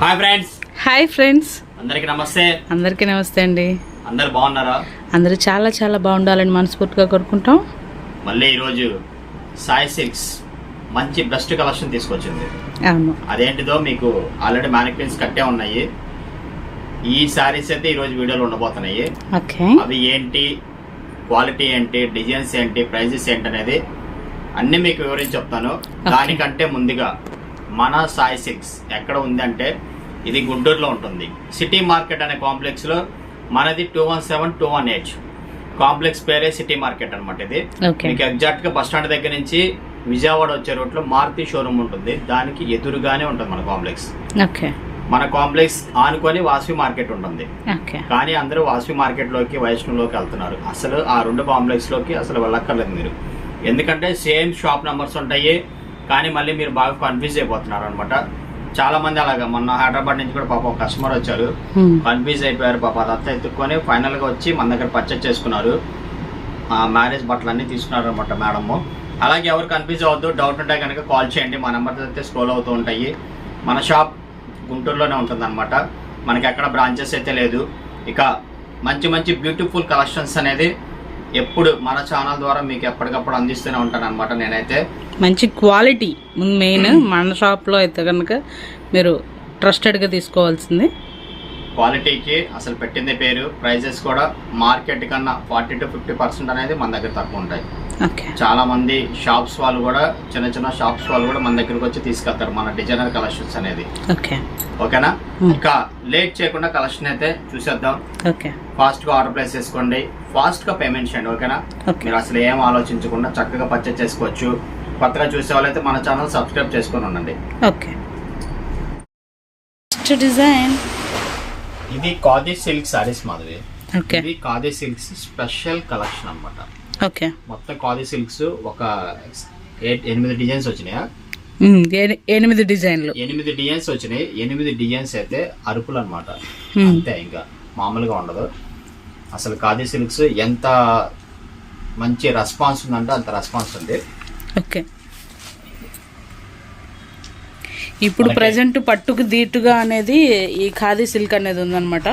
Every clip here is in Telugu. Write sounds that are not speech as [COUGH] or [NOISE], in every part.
Hi friends. Hi friends. అందరికి నమస్తే. అందరికీ నమస్తే అండి. అందరు బాగున్నారా? అందరూ చాలా చాలా బాగుండాలని మనస్ఫూర్తిగా కోరుకుంటాం. మళ్ళీ ఈరోజు సాయి సిల్క్స్ మంచి బెస్ట్ కలెక్షన్ తీసుకొచ్చింది. అవును. అదేంటిదో మీకు ఆల్రెడీ మ్యానిక్విన్స్ కట్టే ఉన్నాయి. ఈ శారీస్ అయితే ఈరోజు వీడియోలో ఉండబోతున్నాయి. ఓకే. అవి ఏంటి? క్వాలిటీ ఏంటి? డిజైన్స్ ఏంటి? ప్రైజెస్ ఏంటి అనేది అన్ని మీకు వివరించి చెప్తాను. దానికంటే ముందుగా మన సాయి సిక్స్ ఎక్కడ ఉందంటే ఇది గుంటూరులో ఉంటుంది. సిటీ మార్కెట్ అనే కాంప్లెక్స్లో మనది two one seven two one eight. Complex పేరే సిటీ మార్కెట్ అనమాట ఇది. మీకు ఎగ్జాక్ట్గా బస్ స్టాండ్ దగ్గర నుంచి విజయవాడ వచ్చే రూట్లో మారుతి షోరూమ్ ఉంటుంది. దానికి ఎదురుగానే ఉంటుంది మన కాంప్లెక్స్. ఓకే. మన కాంప్లెక్స్ ఆనుకొని వాసవి మార్కెట్ ఉంటుంది. కానీ అందరూ వాసవి మార్కెట్లోకి వైష్ణవ్లోకి వెళ్తున్నారు. అసలు ఆ రెండు కాంప్లెక్స్లోకి అసలు వెళ్ళక్కర్లేదు మీరు. ఎందుకంటే సేమ్ షాప్ నెంబర్స్ ఉంటాయి. కానీ మళ్ళీ మీరు బాగా కన్ఫ్యూజ్ అయిపోతున్నారు అనమాట చాలా మంది అలాగా. మొన్న హైదరాబాద్ నుంచి కూడా పాప కస్టమర్ వచ్చారు. కన్ఫ్యూజ్ అయిపోయారు పాప. అదంతా ఎత్తుక్కొని ఫైనల్గా వచ్చి మన దగ్గర పర్చేస్ చేసుకున్నారు. ఆ మ్యారేజ్ బట్టలు అన్ని తీసుకున్నారు అనమాట మేడమ్ అలాగే ఎవరు కన్ఫ్యూజ్ అవ్వద్దు. డౌట్ ఉంటే కనుక కాల్ చేయండి. మా నెంబర్ అయితే స్క్రోల్ అవుతూ ఉంటాయి. మన షాప్ గుంటూరులోనే ఉంటుంది అనమాట మనకి ఎక్కడ బ్రాంచెస్ అయితే లేదు. ఇక మంచి మంచి బ్యూటిఫుల్ కలెక్షన్స్ అనేది ఎప్పుడు మన ఛానల్ ద్వారా మీకు ఎప్పటికప్పుడు అందిస్తూనే ఉంటాను అనమాట నేనైతే. మంచి క్వాలిటీ మెయిన్ మన షాప్లో అయితే కనుక మీరు ట్రస్టెడ్గా తీసుకోవాల్సింది. క్వాలిటీకి అసలు పెట్టింది పేరు. ప్రైజెస్ కూడా మార్కెట్ కన్నా ఫార్టీ టు ఫిఫ్టీ పర్సెంట్ అనేది మన దగ్గర తక్కువ ఉంటాయి. చాలా మంది షాప్స్ వాళ్ళు కూడా చిన్న చిన్న షాప్స్ వాళ్ళు కూడా మన దగ్గరకు వచ్చి తీసుకెళ్తారు మన డిజైనర్ కలెక్షన్స్ అనేది. ఓకే ఓకేనా? Hmm. ఇక లేట్ చేయకుండా కలెక్షన్ అయితే చూసేద్దాం. ఓకే ఫాస్ట్గా ఆర్డర్ ప్లేస్ చేసుకోండి. ఫాస్ట్గా పేమెంట్ చేయండి ఓకేనా? ఓకే మీరు అసలు ఏం ఆలోచించకుండా చక్కగా పర్చేస్ చేసుకోవచ్చు. కొత్తగా చూసే వాళ్ళైతే మన ఛానల్ సబ్స్క్రైబ్ చేసుకొని ఉండండి. ఓకే డిజైన్ ఇది ఖాదీ సిల్క్ సారీస్ మాధవి ఇది ఖాదీ సిల్క్స్ స్పెషల్ కలెక్షన్ అన్నమాట. ఓకే. మొత్తం ఖాదీ సిల్క్స్ ఒక ఎనిమిది డిజైన్స్ వచ్చినాయా? ఎనిమిది డిజైన్లు. ఎనిమిది డిజైన్స్ వచ్చినాయి. ఎనిమిది డిజైన్స్ అయితే అరుపులు అనమాట. అంతే ఇంకా. మామూలుగా ఉండదు. అసలు ఖాదీ సిల్క్స్ ఎంత మంచి రెస్పాన్స్ ఉందంటే అంత రెస్పాన్స్ ఉంది. ఓకే. ఇప్పుడు ప్రజెంట్ పట్టుకు దీటుగా అనేది ఈ ఖాదీ సిల్క్ అనేది ఉందన్నమాట.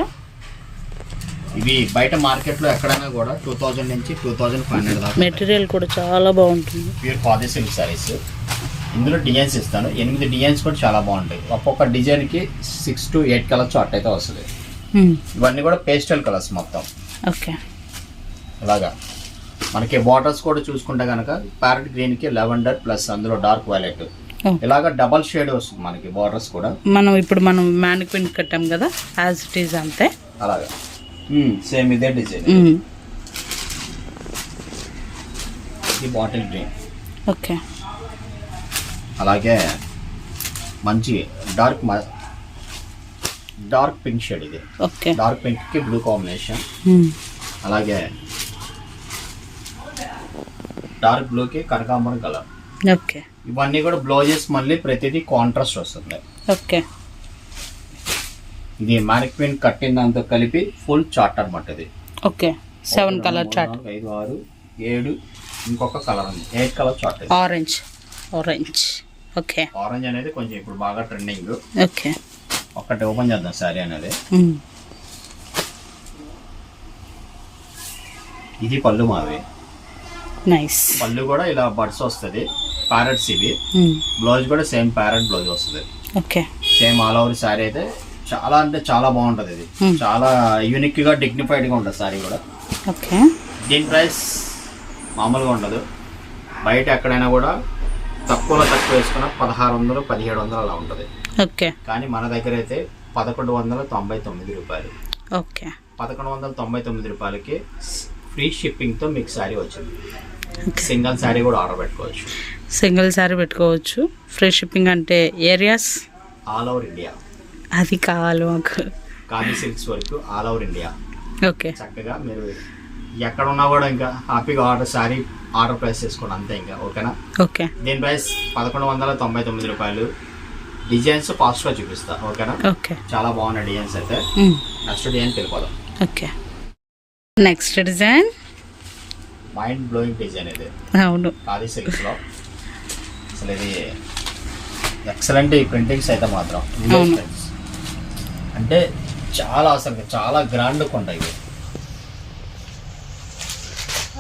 ఇవి బయట మార్కెట్లో ఎక్కడైనా కూడా టూ థౌజండ్ నుంచి టూ థౌజండ్ ఫైవ్ హండ్రెడ్ దాకా మెటీరియల్ కూడా చాలా బాగుంటుంది. Pure khadi silk saris. ఇందులో డిజైన్స్ ఇస్తాను. ఎనిమిది డిజైన్స్ కూడా చాలా బాగుంటాయి. ఒక్కొక్క డిజైన్కి six to eight colours at అయితే వస్తుంది. ఇవన్నీ కూడా పేస్టల్ కలర్స్ మొత్తం. ఓకే. ఇలాగా మనకి బార్డర్స్ కూడా చూసుకుంటే కనుక ప్యారెట్ గ్రీన్కి లెవెండర్ ప్లస్ అందులో డార్క్ వైలెట్. ఇలాగా డబల్ షేడ్ వస్తుంది మనకి బార్డర్స్ కూడా. మనం ఇప్పుడు మనం మ్యానిక్విన్ కట్టాం కదా యాజ్ ఇట్ ఈజ్ అంతే. అలాగా. సేమ్ ఇదే డిజైన్. ఇది బాటిల్ గ్రీన్ ఓకే అలాగే మంచి డార్క్ డార్క్ పింక్ షేడ్ ఇది. ఓకే డార్క్ పింక్కి బ్లూ కాంబినేషన్ హ్మ్. అలాగే డార్క్ బ్లూ కి కనకాంబరం కలర్ ఓకే ఇవన్నీ కూడా బ్లౌజెస్ మళ్ళీ ప్రతిదీ కాంట్రాస్ట్ వస్తుంది. ఓకే ఇది మ్యానిక్విన్ కట్టిన దాంతో కలిపి ఫుల్ చార్ట్ అనమాట ఇది. ఓకే సెవెన్ ఒకటి, కలర్ చార్ట్ ఐదు ఆరు ఏడు ఇంకొక కలర్ ఉంది. Eight colour chart orange orange okay orange అనేది కొంచెం ఇప్పుడు బాగా ట్రెండింగ్ ఓకే ఒక్కటి ఓపెన్ చేద్దాం శారీ అనేది. హ్మ్. ఇది పళ్ళు మావి. నైస్ పళ్ళు కూడా ఇలా బడ్స్ వస్తుంది. ప్యారెట్స్ ఇవి. బ్లౌజ్ కూడా సేమ్ ప్యారెట్ బ్లౌజ్ వస్తుంది. Okay same all over sari అయితే చాలా అంటే చాలా బాగుంటుంది ఇది. Hmm. చాలా యూనిక్గా డిగ్నిఫైడ్గా ఉంటుంది శారీ కూడా. ఓకే దీని ప్రైస్ మామూలుగా ఉండదు. బయట ఎక్కడైనా కూడా తక్కువలో తక్కువ వేసుకున్న పదహారు వందలు పదిహేడు వందలు అలా ఉంటుంది. ఓకే కానీ మన దగ్గర అయితే పదకొండు వందల తొంభై తొమ్మిది రూపాయలు. ఓకే పదకొండు వందల తొంభై తొమ్మిది రూపాయలకి ఫ్రీ షిప్పింగ్తో మీకు శారీ వచ్చింది. సింగిల్ శారీ కూడా ఆర్డర్ పెట్టుకోవచ్చు. సింగిల్ సారీ పెట్టుకోవచ్చు. ఫ్రీ షిప్పింగ్ అంటే ఏరియాస్ ఆల్ ఓవర్ ఇండియా అది కావాలి మాకు. కానీ సిల్క్స్ వరకు ఆల్ ఓవర్ ఇండియా. ఓకే. చక్కగా మీరు ఎక్కడ ఉన్నా కూడా ఇంకా హ్యాపీగా ఆర్డర్ శారీ ఆర్డర్ ప్రైస్ చేసుకోండి అంతే ఇంకా ఓకేనా? ఓకే. దీని ప్రైస్ పదకొండు వందల తొంభై తొమ్మిది రూపాయలు. డిజైన్స్ ఫాస్ట్గా చూపిస్తా ఓకేనా? ఓకే. చాలా బాగున్నాయి డిజైన్స్ అయితే. నెక్స్ట్ డిజైన్ వెళ్ళిపోదాం okay. Next design? Mind blowing design ఇది. అవును. ఖాదీ సిల్క్స్లో. అసలు ఇది ఎక్సలెంట్ ఈ ప్రింటింగ్స్ అయితే మాత్రం. అంటే చాలా అసలు చాలా గ్రాండ్గా ఉంటాయి ఇవి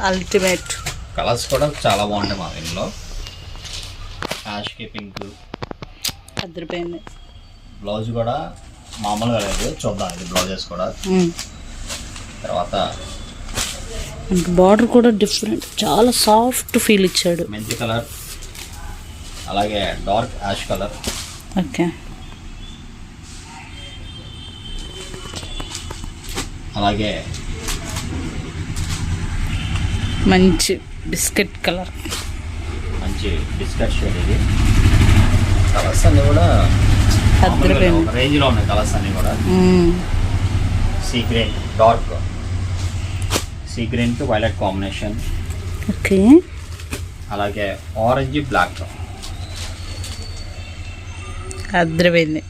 అల్టిమేట్ కలర్స్ కూడా చాలా బాగుంటాయి మా ఇంట్లో. యాష్కి పింక్ అదిరిపోయింది. బ్లౌజ్ కూడా మామూలుగా లేదు. చూద్దాం ఇది బ్లౌజెస్ కూడా. తర్వాత బార్డర్ కూడా డిఫరెంట్ చాలా సాఫ్ట్ ఫీల్ ఇచ్చాడు. మెంతి కలర్ అలాగే డార్క్ యాష్ కలర్ ఓకే అలాగే మంచి బిస్కెట్ కలర్. మంచి బిస్కెట్ షేడ్ ఇది. కలర్స్ అన్ని కూడా రేంజ్లో ఉన్నాయి కలర్స్ అన్ని కూడా. సీ గ్రీన్ డార్క్ సీ గ్రీన్కి వైలెట్ కాంబినేషన్ ఓకే. అలాగే ఆరెంజ్ బ్లాక్ అదిరిపోయింది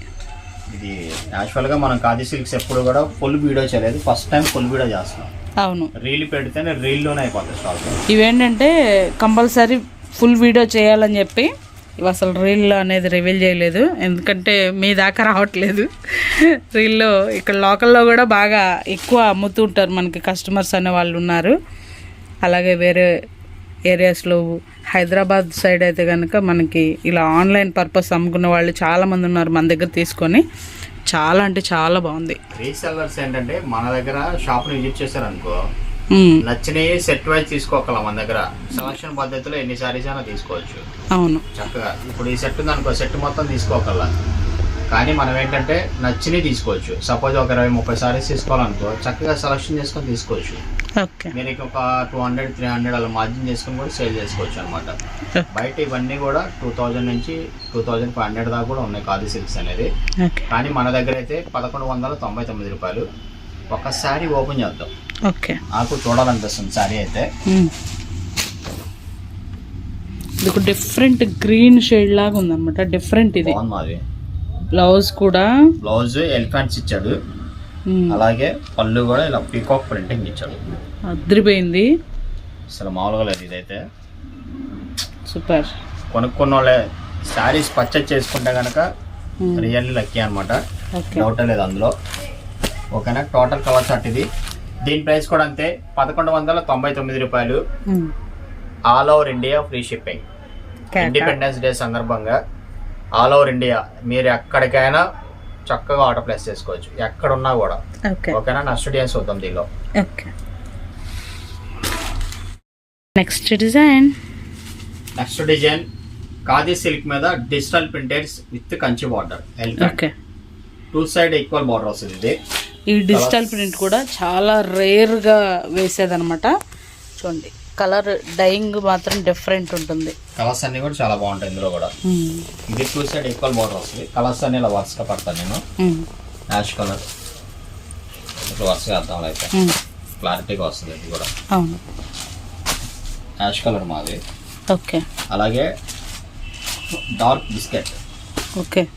ఇది యాక్చువల్గా మనం కాది సిల్క్స్ ఎప్పుడు కూడా ఫుల్ వీడియో చేయలేదు. ఫస్ట్ టైం ఫుల్ వీడియో చేస్తున్నాం. అవును. రీల్ పెడితేనే రీల్లోనే అయిపోతుంది స్టాక్ ఇవేంటంటే కంపల్సరీ ఫుల్ వీడియో చేయాలని చెప్పి ఇవి అసలు రీల్ అనేది రివీల్ చేయలేదు. ఎందుకంటే మీ దాకా రావట్లేదు. రీల్లో ఇక్కడ లోకల్లో కూడా బాగా ఎక్కువ అమ్ముతూ ఉంటారు మనకి కస్టమర్స్ అనే వాళ్ళు ఉన్నారు. అలాగే వేరే ఏరియాస్లో హైదరాబాద్ సైడ్ అయితే కనుక మనకి ఇలా ఆన్లైన్ పర్పస్ అమ్ముకునే వాళ్ళు చాలామంది ఉన్నారు మన దగ్గర తీసుకొని. చాలా అంటే చాలా బాగుంది. రీసెల్లర్స్ ఏంటంటే మన దగ్గర షాప్ని విజిట్ చేశారనుకో నచ్చినవి సెట్ వైజ్ తీసుకోగలం మన దగ్గర. సెలక్షన్ పద్ధతిలో ఎన్ని సారీస్ అయినా తీసుకోవచ్చు. అవును. చక్కగా ఇప్పుడు ఈ సెట్ ఉందనుకో సెట్ మొత్తం తీసుకోగల కానీ మనం ఏంటంటే నచ్చినవి తీసుకోవచ్చు. సపోజ్ ఒక ఇరవై ముప్పై సారీస్ తీసుకోవాలనుకో చక్కగా సెలక్షన్ చేసుకొని తీసుకోవచ్చు. మీరు ఒక టూ హండ్రెడ్ త్రీ హండ్రెడ్ అలా మార్జిన్ చేసుకొని కూడా సేల్ చేసుకోవచ్చు అనమాట బయట ఇవన్నీ కూడా టూ థౌజండ్ నుంచి టూ థౌజండ్ ఫైవ్ హండ్రెడ్ దాకా కూడా ఉన్నాయి ఖాదీ సిల్క్స్ అనేది. కానీ మన దగ్గర అయితే పదకొండు వందల తొంభై తొమ్మిది రూపాయలు. ఒక శారీ ఓపెన్ చేద్దాం. ఓకే. నాకు చూడాలనిపిస్తుంది శారీ అయితే. ఇది ఒక డిఫరెంట్ గ్రీన్ షేడ్ లాగా ఉందన్నమాట. డిఫరెంట్ ఇది. బ్లౌజ్ కూడా. బ్లౌజ్ ఎలిఫెంట్స్ ఇచ్చాడు. అలాగే పళ్ళు కూడా ఇలా పీకాక్ ప్రింటింగ్ ఇచ్చాడు. అదిరిపోయింది. అసలు మామూలుగా లేదు ఇదైతే. సూపర్. కొనుక్కున్న వాళ్ళే శారీస్ పర్చేజ్ చేసుకుంటే కనుక రియల్లీ లక్కీ అనమాట డౌటే లేదు అందులో. ఓకేనా? టోటల్ కలర్ చార్ట్ ఇది. దీని ప్రైస్ కూడా అంతే. పదకొండు వందల తొంభై తొమ్మిది రూపాయలు. All over India free shipping. Independence Day సందర్భంగా ఆల్ ఓవర్ ఇండియా మీరు ఎక్కడికైనా చక్కగా ఆర్డర్ ప్లేస్ చేసుకోవచ్చు. ఎక్కడున్నా కూడా. ఓకే. ఓకేనా? డిజైన్స్ చూద్దాం దీనిలో. Okay. Next design next design khadi silk మీద digital printeds with Kanchi border okay two side equal border వస్తుంది ఇది. ఈ డిజిటల్ ప్రింట్ కూడా చాలా రేర్గా వేసేదన్నమాట. చూడండి కలర్ డైయింగ్ మాత్రం డిఫరెంట్ ఉంటుంది. కలర్స్ అన్ని కూడా చాలా బాగుంటాయి ఇందులో కూడా. మ్మ్, ఇది టూ సైడ్ ఈక్వల్ బార్డర్ వస్తుంది. కలర్స్ అన్ని ఇలా వరుసగా పడతాను నేను. యాష్ కలర్ ఇప్పుడు వరుసగా అర్థం అయితే. క్లారిటీగా వస్తుంది ఇది కూడా. అవును. యాష్ కలర్ మాది. ఓకే. అలాగే డార్క్ బిస్కెట్. ఓకే.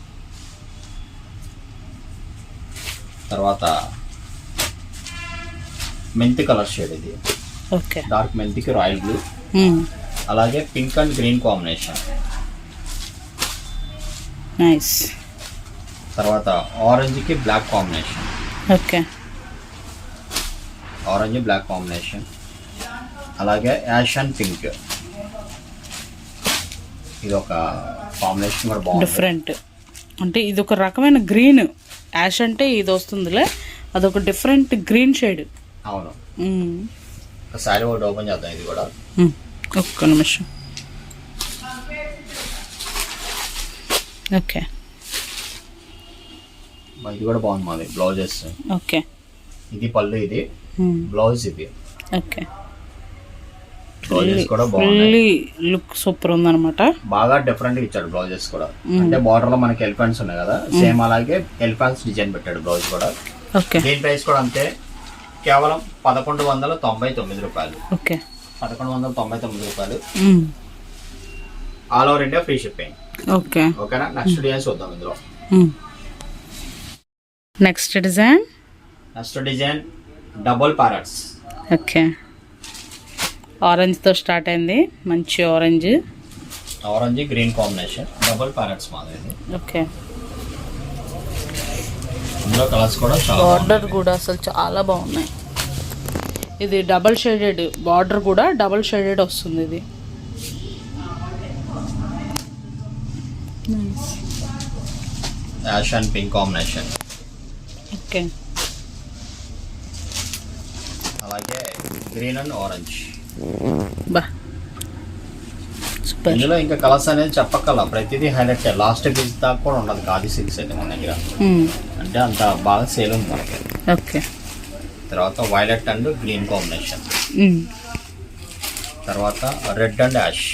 తర్వాత మెంతి కలర్ షేడ్ ఇది. ఓకే. డార్క్ మెంతికి రాయల్ బ్లూ. మ్మ్. అలాగే pink and green combination. Nice. తర్వాత ఆరెంజ్కి black combination. Okay. Orange black combination. అలాగే యాష్ అండ్ పింక్ ఇది ఒక కాంబినేషన్ కూడా బాగుంది. డిఫరెంట్ అంటే ఇది ఒక రకమైన గ్రీన్ యాష్ అంటే ఇది వస్తుందిలే. అదొక డిఫరెంట్ గ్రీన్ షేడ్ అవును. ఒక శారీ ఒకటి ఓపెన్ చేద్దాం ఇది కూడా. ఒక్క నిమిషం. ఓకే. ఇది కూడా బాగుంది మాది బ్లౌజెస్. ఓకే. ఇది పళ్ళు ఇది. బ్లౌజ్ ఇది. ఓకే. బ్లౌజెస్ కూడా బాగున్నాయి. లుక్ సూపర్ ఉందన్నమాట. బాగా డిఫరెంట్గా ఇచ్చాడు బ్లౌజెస్ కూడా. అంటే బార్డర్లో మనకి ఎలిఫెంట్స్ ఉన్నాయి కదా సేమ్ అలాగే ఎలిఫెంట్స్ డిజైన్ పెట్టాడు బ్లౌజ్ కూడా. ఓకే. దీని ప్రైస్ కూడా అంతే. కేవలం పదకొండు వందల తొంభై తొమ్మిది రూపాయలు. ఓకే. పదకొండు వందల తొంభై తొమ్మిది రూపాయలు. All over India free shipping okay. ఓకేనా నెక్స్ట్ డిజైన్ చూద్దాం ఇందులో. Next design next design double parrots okay. ఆరెంజ్తో start అయింది. మంచి orange. Orange green combination. Double parrots మాది ఓకే. ఇందులో కలర్స్ కూడా చాలా బార్డర్ కూడా అసలు చాలా బాగున్నాయి. ఇది డబల్ షేడెడ్ బార్డర్ కూడా డబల్ షేడెడ్ వస్తుంది ఇది. Ash and pink combination. Okay. అలాగే గ్రీన్ అండ్ ఆరెంజ్. బా. సూపర్ ఇందులో ఇంకా కలర్స్ అనేది చెప్పక్కల ప్రతిదీ హైలైట్ లాస్ట్ పీస్ దాకా కూడా ఉండదు. కాది సిల్క్స్ అయితే మన దగ్గర. అంటే అంత బాగా సేల్ ఉంది మనకి. ఓకే తర్వాత వైలెట్ అండ్ గ్రీన్ కాంబినేషన్ తర్వాత రెడ్ అండ్ యాష్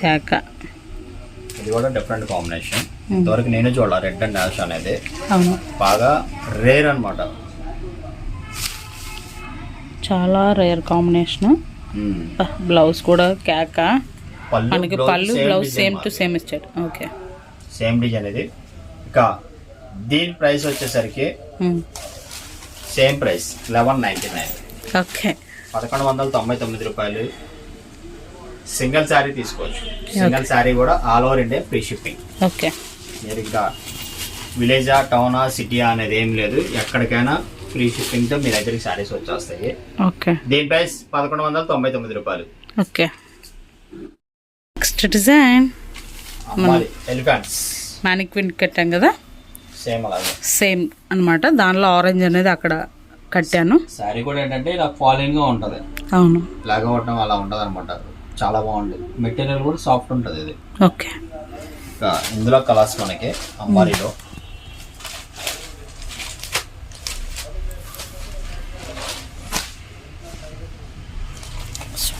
కేక ఇది కూడా డిఫరెంట్ కాంబినేషన్ ఇంతవరకు నేను చూడాలి. రెడ్ అండ్ యాష్ అనేది. బాగా రేర్ అనమాట చాలా రేర్ కాంబినేషన్ బ్లౌజ్ కూడా కేక మనకి పళ్ళు బ్లౌజ్ సేమ్ టు సేమ్ ఇచ్చాడు. ఓకే సేమ్ డిజైన్ ఇది. ఇంకా దీని ప్రైస్ వచ్చేసరికి same price eleven ninety nine okay పదకొండు వందల తొంభై తొమ్మిది రూపాయలు. సింగిల్ శారీ తీసుకోవచ్చు. సింగిల్ శారీ కూడా all over India free shipping okay మీరు ఇంకా విలేజా టౌనా సిటీయా అనేది ఏం లేదు. ఎక్కడికైనా ఫ్రీ షిప్పింగ్తో మీ దగ్గరికి శారీస్ వచ్చేస్తాయి. ఓకే. దీని ప్రైస్ పదకొండు వందల తొంభై తొమ్మిది రూపాయలు. Okay. Next design. Elephants. Mannequin కట్టాం కదా? సేమ్ అలాగే. సేమ్ అన్నమాట. దానిలో ఆరెంజ్ అనేది అక్కడ కట్టాను. శారీ కూడా ఏంటంటే ఇలా ఫాలోయింగ్గా ఉంటది. అవును. లాగా ఉండడం అలా ఉంటది అనమాట చాలా బాగుంది మెటీరియల్ కూడా సాఫ్ట్ ఉంటది ఇది. ఓకే. ఇందులో కలర్స్ మనకి అమ్మారిలో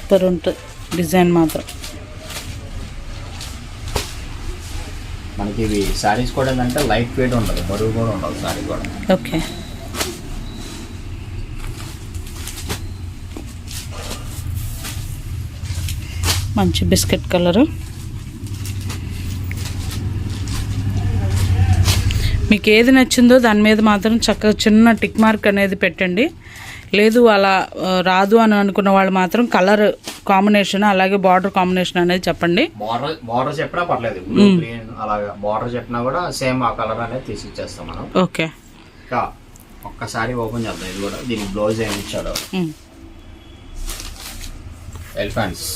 సూపర్ ఉంటుంది డిజైన్ మాత్రం. మనకి ఇవి శారీస్ కూడా ఏంటంటే లైట్ వెయిట్ ఉండదు బరువు కూడా ఉండదు శారీ కూడా. ఓకే. మంచి బిస్కెట్ కలరు. మీకు ఏది నచ్చిందో దాని మీద మాత్రం చక్కగా చిన్న టిక్ మార్క్ అనేది పెట్టండి. లేదు అలా రాదు అని అనుకున్న వాళ్ళు మాత్రం కలర్ కాంబినేషన్ అలాగే బార్డర్ కాంబినేషన్ అనేది చెప్పండి. బార్డర్ బార్డర్ చెప్పినా పర్లేదు. గ్రీన్ అలాగా బార్డర్ చెప్పినా కూడా సేమ్ ఆ కలర్ అనేది తీసి ఇచ్చేస్తాం మనం. ఓకే. ఇంకా ఒక్కసారి ఓపెన్ చేద్దాం. ఇది కూడా దీనికి బ్లౌజ్ ఏమి ఇచ్చాడో. ఎలిఫెంట్స్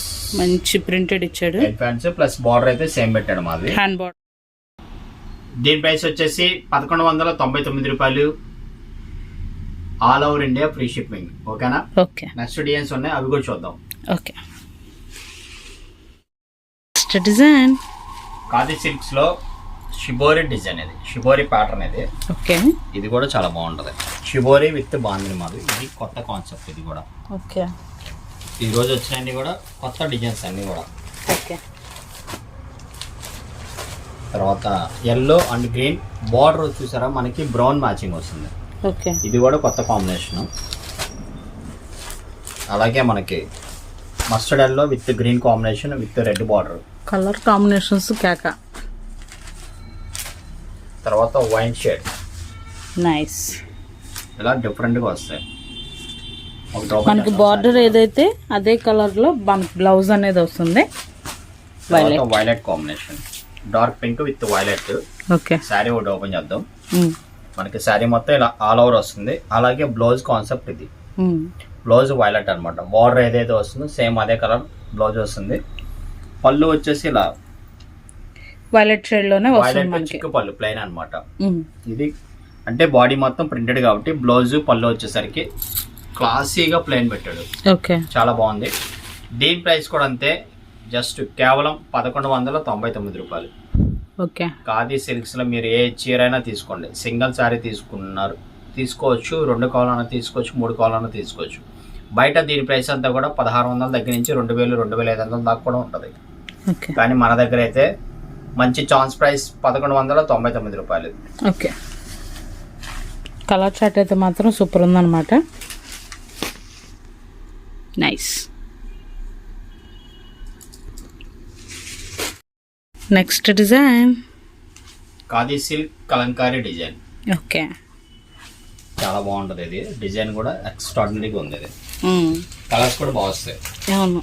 మంచి ప్రింటెడ్ ఇచ్చాడు. ఎలిఫెంట్స్ ప్లస్ బార్డర్ అయితే సేమ్ పెట్టాడు మాది. హ్యాండ్ బార్డర్ దీని ప్రైస్ వచ్చేసి పదకొండు వందల తొంభై తొమ్మిది రూపాయలు. All over India free shipping. ఓకేనా? ఓకే. నెక్స్ట్ డిజైన్స్ ఉన్నాయి అవి కూడా చూద్దాం. ఓకే. Next design. ఖాదీ సిల్క్స్లో షిబోరి డిజైన్ ఇది షిబోరి ప్యాటర్న్ ఇది. ఓకే. ఇది కూడా చాలా బాగుంటది. షిబోరి విత్ బాందిని మాది ఇది కొత్త కాన్సెప్ట్ ఇది కూడా. ఓకే. ఈ రోజు వచ్చినన్ని కూడా కొత్త డిజైన్స్ అన్ని కూడా. ఓకే. తర్వాత ఎల్లో అండ్ గ్రీన్ బార్డర్ చూసారా? మనకి బ్రౌన్ మ్యాచింగ్ వస్తుంది. ఇది కూడా కొత్త కాంబినేషన్. అలాగే మనకి mustard yellow with green combination with red border. Colour combinations కేక. తర్వాత వైన్ షేడ్. నైస్. ఇలా డిఫరెంట్గా వస్తాయి. మనకి. బార్డర్ ఏదైతే అదే కలర్లో మనకి బ్లౌజ్ అనేది వస్తుంది. Violet combination. Dark pink with violet okay. Sari ఒకటి ఓపెన్ చేద్దాం. మనకి శారీ మొత్తం ఇలా ఆల్ ఓవర్ వస్తుంది. అలాగే బ్లౌజ్ కాన్సెప్ట్ ఇది. బ్లౌజ్ వైలెట్ అనమాట బార్డర్ ఏదైతే వస్తుందో సేమ్ అదే కలర్ బ్లౌజ్ వస్తుంది. పళ్ళు వచ్చేసి ఇలా వైలెట్ షేడ్లోనే వస్తుంది చిక్కు పళ్ళు ప్లెయిన్ అనమాట. ఇది అంటే బాడీ మొత్తం ప్రింటెడ్ కాబట్టి బ్లౌజ్ పళ్ళు వచ్చేసరికి క్లాసీగా ప్లెయిన్ పెట్టాడు. ఓకే. చాలా బాగుంది. దీని ప్రైస్ కూడా అంతే. జస్ట్ కేవలం పదకొండు వందల తొంభై తొమ్మిది రూపాయలు. ఓకే. ఖాదీ సిల్క్స్లో మీరు ఏ చీర అయినా తీసుకోండి. సింగిల్ శారీ తీసుకున్నారు తీసుకోవచ్చు. రెండు కావాలన్నా తీసుకోవచ్చు మూడు కావాలన్నా తీసుకోవచ్చు. బయట దీని ప్రైస్ అంతా కూడా పదహారు వందల దగ్గర నుంచి రెండు వేలు రెండు వేల ఐదు వందల దాకా కూడా ఉంటుంది. ఓకే. కానీ మన దగ్గర అయితే మంచి ఛాన్స్ ప్రైస్ పదకొండు వందల తొంభై తొమ్మిది రూపాయలు. ఓకే. కలర్ చార్ట్ అయితే మాత్రం సూపర్ ఉందన్నమాట. Nice. Next design khadi silk kalamkari design. Okay చాలా బాగుంటుంది ఇది. డిజైన్ కూడా ఎక్స్ట్రాడినరీగా ఉంది ఇది. కలర్స్ కూడా బాగా వస్తాయి. అవును.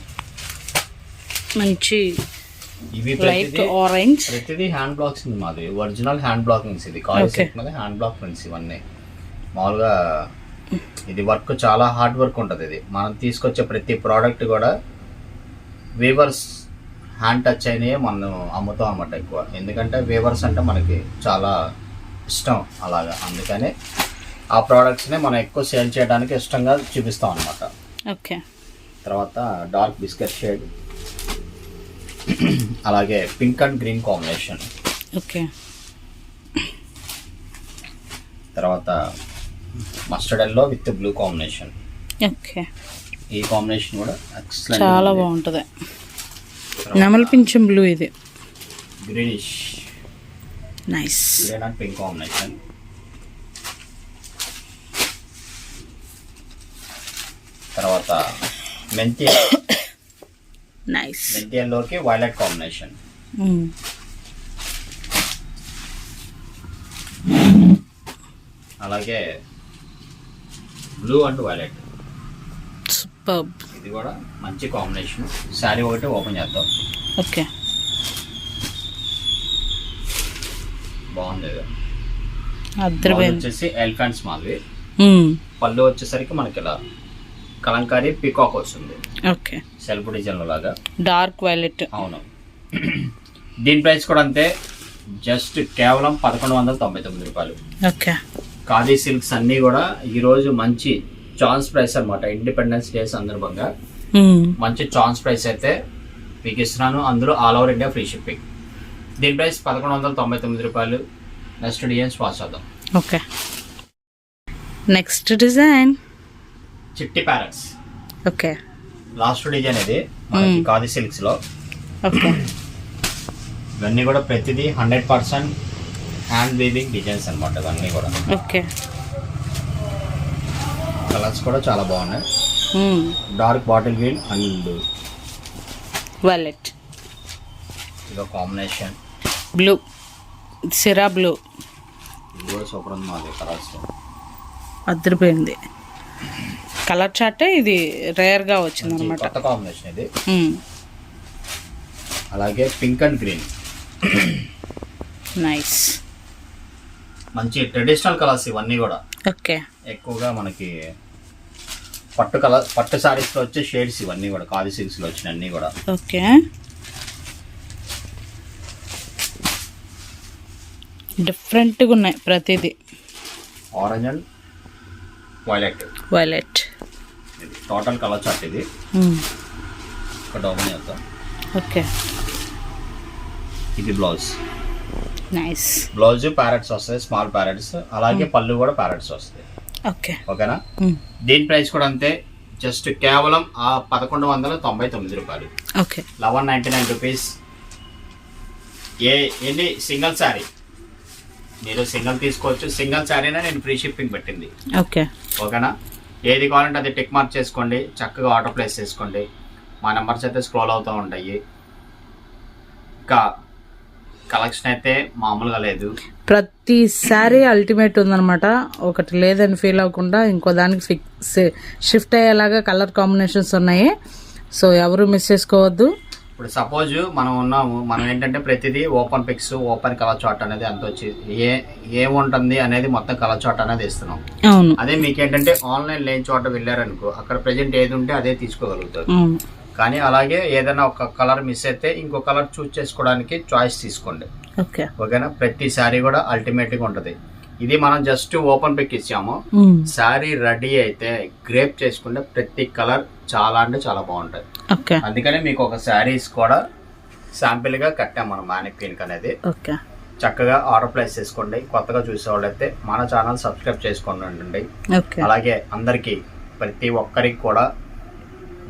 మంచి ఇవి లైట్ ఆరెంజ్ ప్రతిదీ హ్యాండ్ బ్లాక్స్ మాది. ఒరిజినల్ హ్యాండ్ బ్లాకింగ్స్ ఇది. కాలేజ్. సెట్ మీద హ్యాండ్ బ్లాక్ ప్రింట్స్ ఇవన్నీ. మామూలుగా ఇది వర్క్ చాలా హార్డ్ వర్క్ ఉంటుంది ఇది. మనం తీసుకొచ్చే ప్రతి ప్రోడక్ట్ కూడా వీవర్స్ హ్యాండ్ టచ్ అయినవి మనం అమ్ముతాం అన్నమాట ఎక్కువ. ఎందుకంటే వీవర్స్ అంటే మనకి చాలా ఇష్టం అలాగా. అందుకని ఆ ప్రోడక్ట్స్ని మనం ఎక్కువ సేల్ చేయడానికి ఇష్టంగా చూపిస్తాం అనమాట ఓకే. తర్వాత డార్క్ బిస్కెట్ షేడ్ అలాగే pink and green combination okay. తర్వాత mustard yellow with blue combination okay. ఈ కాంబినేషన్ కూడా ఎక్సలెంట్ చాలా బాగుంటుంది. నెమలి పింఛం బ్లూ ఇది. Greenish nice green and pink combination తర్వాత మెంతి. [COUGHS] నైస్ మెంతి ఎల్లోకి వైలెట్ కాంబినేషన్ అలాగే బ్లూ అండ్ వైలెట్ సూపర్ ఇది కూడా మంచి కాంబినేషన్. శారీ ఒకటి ఓపెన్ చేద్దాం. ఓకే. బాగుంది వచ్చేసి ఎలిఫెంట్స్ మాదిరి. పళ్ళు వచ్చేసరికి మనకి ఇలా కలంకారీ పికాక్ వస్తుంది. ఓకే. సెల్ఫ్ డిజైన్ లాగా. Dark violet. అవును. దీని ప్రైస్ కూడా అంతే. జస్ట్ కేవలం పదకొండు వందల తొంభై తొమ్మిది రూపాయలు. ఓకే. ఖాదీ సిల్క్స్ అన్నీ కూడా ఈరోజు మంచి ఛాన్స్ ప్రైస్ అన్నమాట. ఇండిపెండెన్స్ డే సందర్భంగా మంచి ఛాన్స్ ప్రైస్ అయితే మీకు ఇస్తున్నాను అందులో all over India free shipping దీని ప్రైస్ పదకొండు వందల తొంభై తొమ్మిది రూపాయలు. నెక్స్ట్ డిజైన్స్ పాస్ చేద్దాం. ఓకే. నెక్స్ట్ డిజైన్ చిట్టి ప్యారెట్స్ ఓకే. లాస్ట్ డిజైన్ ఇది. మనకి Hmm. ఖాదీ సిల్క్స్లో. ఓకే. ఇవన్నీ కూడా ప్రతిదీ hundred percent hand weaving designs అనమాట ఇవన్నీ కూడా. ఓకే. కలర్స్ కూడా చాలా బాగున్నాయి. Dark bottle green and violet ఇదో కాంబినేషన్. బ్లూ. సిరా బ్లూ. ఇది కూడా సూపర్ ఉంది మాది కలర్స్. అద్దరిపోయింది కలర్ చాటే ఇది రేర్గా వచ్చింది అనమాట కొత్త కాంబినేషన్ ఇది. అలాగే పింక్ అండ్ గ్రీన్. నైస్ మంచి ట్రెడిషనల్ కలర్స్ ఇవన్నీ కూడా. ఓకే. ఎక్కువగా మనకి పట్టు కలర్ పట్టు సారీస్లో వచ్చే షేడ్స్ ఇవన్నీ కూడా కాది సిల్క్స్లో వచ్చిన అన్నీ కూడా. ఓకే. డిఫరెంట్గా ఉన్నాయి ప్రతిదీ. Orange and violet violet total colour chart ఇది. ఇక్కడ ఓపెన్ చేద్దాం ఓకే. ఇది బ్లౌజ్ నైస్ బ్లౌజ్ ప్యారెట్స్ వస్తాయి స్మాల్ ప్యారెట్స్ అలాగే పళ్ళు కూడా ప్యారెట్స్ వస్తాయి. ఓకేనా? దీని ప్రైస్ కూడా అంతే. జస్ట్ కేవలం ఆ పదకొండు వందల తొంభై తొమ్మిది రూపాయలు. Okay. Eleven ninety nine rupees. ఏ ఎన్ని సింగిల్ శారీ. మీరు సింగిల్ తీసుకోవచ్చు. సింగిల్ శారీనే నేను ఫ్రీ షిప్పింగ్ పెట్టింది. ఓకే. ఓకేనా? ఏది కావాలంటే అది టిక్ మార్క్ చేసుకోండి. చక్కగా ఆర్డర్ ప్లేస్ చేసుకోండి. మా నెంబర్స్ అయితే స్క్రోల్ అవుతూ ఉంటాయి. ఇంకా కలెక్షన్ అయితే మామూలుగా లేదు. ప్రతిసారి అల్టిమేట్ ఉందన్నమాట. ఒకటి లేదని ఫీల్ అవ్వకుండా ఇంకో దానికి ఫిక్స్ షిఫ్ట్ అయ్యేలాగా కలర్ కాంబినేషన్స్ ఉన్నాయి. సో ఎవరు మిస్ చేసుకోవద్దు. ఇప్పుడు సపోజ్ మనం ఉన్నాము మనం ఏంటంటే ప్రతిదీ open pics open colour chart అనేది అంత వచ్చి ఏ ఏముంటుంది అనేది మొత్తం కలర్ చార్ట్ అనేది ఇస్తున్నాం అవును. అదే మీకు ఏంటంటే ఆన్లైన్ లేని చోట వెళ్ళారనుకో అక్కడ ప్రజెంట్ ఏది ఉంటే అదే తీసుకోగలుగుతారు. కానీ అలాగే ఏదైనా ఒక కలర్ మిస్ అయితే ఇంకో కలర్ చూస్ చేసుకోవడానికి చాయిస్ తీసుకోండి. ఓకే. ఓకేనా? ప్రతి శారీ కూడా అల్టిమేట్గా ఉంటుంది. ఇది మనం జస్ట్ ఓపెన్ పిక్ ఇచ్చాము. శారీ రెడీ అయితే గ్రేప్ చేసుకుంటే ప్రతి కలర్ చాలా అంటే చాలా బాగుంటుంది. ఓకే. అందుకని మీకు ఒక శారీస్ కూడా శాంపిల్గా కట్టాం మనం మ్యానిక్విన్కి అనేది. ఓకే. చక్కగా ఆర్డర్ ప్లేస్ చేసుకోండి. కొత్తగా చూసేవాళ్ళైతే మన ఛానల్ సబ్స్క్రైబ్ చేసుకోండి అలాగే అందరికీ ప్రతి ఒక్కరికి కూడా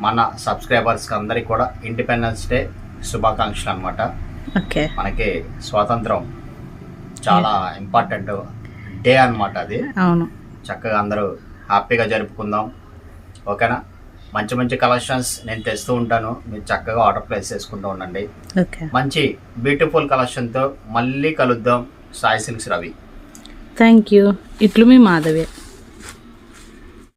మన సబ్స్క్రైబర్స్కి అందరికి కూడా ఇండిపెండెన్స్ డే శుభాకాంక్షలు అనమాట ఓకే. మనకి స్వాతంత్రం చాలా ఇంపార్టెంట్ డే అన్నమాట అది. అవును. చక్కగా అందరూ హ్యాపీగా జరుపుకుందాం. ఓకేనా? మంచి మంచి కలెక్షన్స్ నేను తెస్తూ ఉంటాను. మీరు చక్కగా ఆర్డర్ ప్లేస్ చేసుకుంటూ ఉండండి. ఓకే. మంచి బ్యూటిఫుల్ కలెక్షన్తో మళ్ళీ కలుద్దాం. Sai silks Ravi. Thank you ఇట్లు మీ మాధవి.